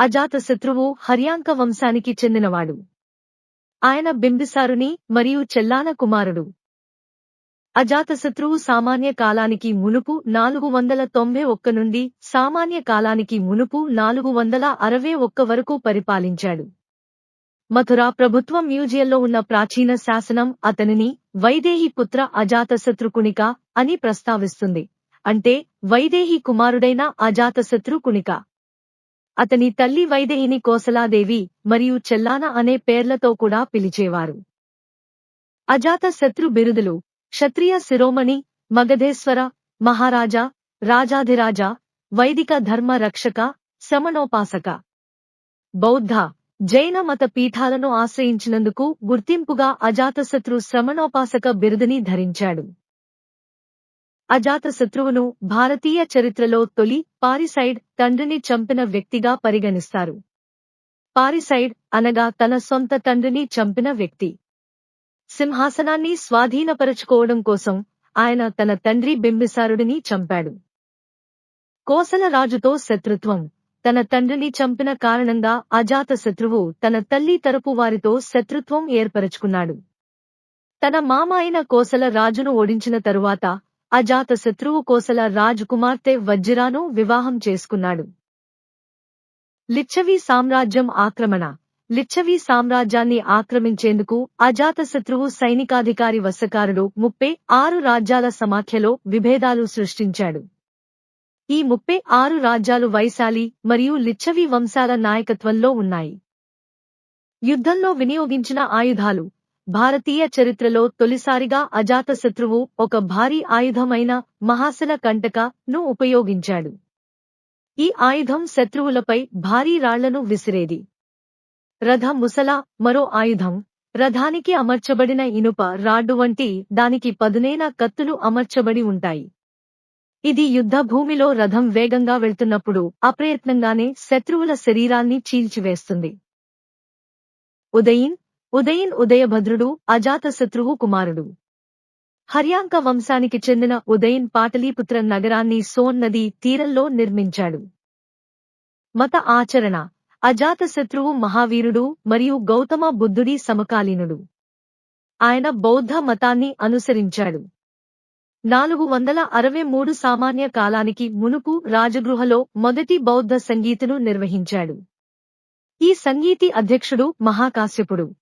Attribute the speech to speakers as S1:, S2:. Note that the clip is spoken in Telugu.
S1: అజాతశత్రువు హర్యాంక వంశానికి చెందినవాడు. ఆయన బింబిసారుని మరియు చెల్లాన కుమారుడు. అజాతశత్రువు సామాన్య కాలానికి మునుపు నాలుగు వందల తొంభై ఒక్క నుండి సామాన్య కాలానికి మునుపు నాలుగు వందల అరవై ఒక్క వరకు పరిపాలించాడు. మథురా ప్రభుత్వం మ్యూజియంలో ఉన్న ప్రాచీన శాసనం అతనిని వైదేహి పుత్ర అజాతశత్రుకునిక అని ప్రస్తావిస్తుంది. అంటే వైదేహి కుమారుడైన అజాతశత్రుకునిక అతని తల్లి వైదేహిని కోసలాదేవి మరియు చెల్లాన అనే పేర్లతో కూడా పిలిచేవారు. అజాతశత్రు బిరుదులు క్షత్రియ శిరోమణి మగధేశ్వర మహారాజా రాజాధిరాజ వైదిక ధర్మ రక్షక శమనోపాసక. బౌద్ధ జైన మత పీఠాలను ఆశ్రయించినందుకు గుర్తింపుగా అజాతశత్రు శ్రమణోపాసక బిరుదుని ధరించాడు. అజాతశత్రువును భారతీయ చరిత్రలో తొలి పారిసైడ్ తండ్రిని చంపిన వ్యక్తిగా పరిగణిస్తారు. పారిసైడ్ అనగా తన సొంత తండ్రిని చంపిన వ్యక్తి. సింహాసనాన్ని స్వాధీనపరచుకోవడం కోసం ఆయన తన తండ్రి బింబిసారుడిని చంపాడు. కోసల రాజుతో శత్రుత్వం. తన తండ్రిని చంపిన కారణంగా అజాతశత్రువు తన తల్లి తరపు వారితో శత్రుత్వం ఏర్పరచుకున్నాడు. తన మామ అయిన కోసల రాజును ఓడించిన తరువాత అజాతశత్రువు కోసల రాజకుమార్తె వజ్జిరాను వివాహం చేసుకున్నాడు. లిచ్చవి సామ్రాజ్యం ఆక్రమణ. లిచ్చవి సామ్రాజ్యాన్ని ఆక్రమించేందుకు అజాతశత్రువు సైనికాధికారి వసకారుడు ముప్పై ఆరు రాజ్యాల సమాఖ్యలో విభేదాలు సృష్టించాడు. ఈ ముప్పై ఆరు రాజ్యాలు వైశాలి మరియు లిచ్చవి వంశాల నాయకత్వంలో ఉన్నాయి. యుద్ధంలో వినియోగించిన ఆయుధాలు భారతీయ చరిత్రలో తొలిసారిగా అజాతశత్రువు ఒక భారీ ఆయుధమైన మహాశల కంటక ను ఉపయోగించాడు. ఈ ఆయుధం శత్రువులపై భారీ రాళ్ళను విసిరేది. రథ ముసల మరో ఆయుధం రథానికి అమర్చబడిన ఇనుప రాడ్డు వంటి దానికి పదునైన కత్తులు అమర్చబడి ఉంటాయి. ఇది యుద్ధ భూమిలో రథం వేగంగా వెళ్తున్నప్పుడు అప్రయత్నంగానే శత్రువుల శరీరాన్ని చీల్చివేస్తుంది. ఉదయిన్ ఉదయిన్ ఉదయభద్రుడు అజాతశత్రువు కుమారుడు. హర్యాంక వంశానికి చెందిన ఉదయిన్ పాటలీపుత్ర నగరాన్ని సోన్ నది తీరంలో నిర్మించాడు. మత ఆచరణ అజాతశత్రువు మహావీరుడు మరియు గౌతమ బుద్ధుడి సమకాలీనుడు. ఆయన బౌద్ధ మతాన్ని అనుసరించాడు. నాలుగు వందల అరవై మూడు సామాన్య కాలానికి మునుపు రాజగృహలో మొదటి బౌద్ధ సంగీతును నిర్వహించాడు. ఈ సంగీతి అధ్యక్షుడు మహాకాశ్యపుడు.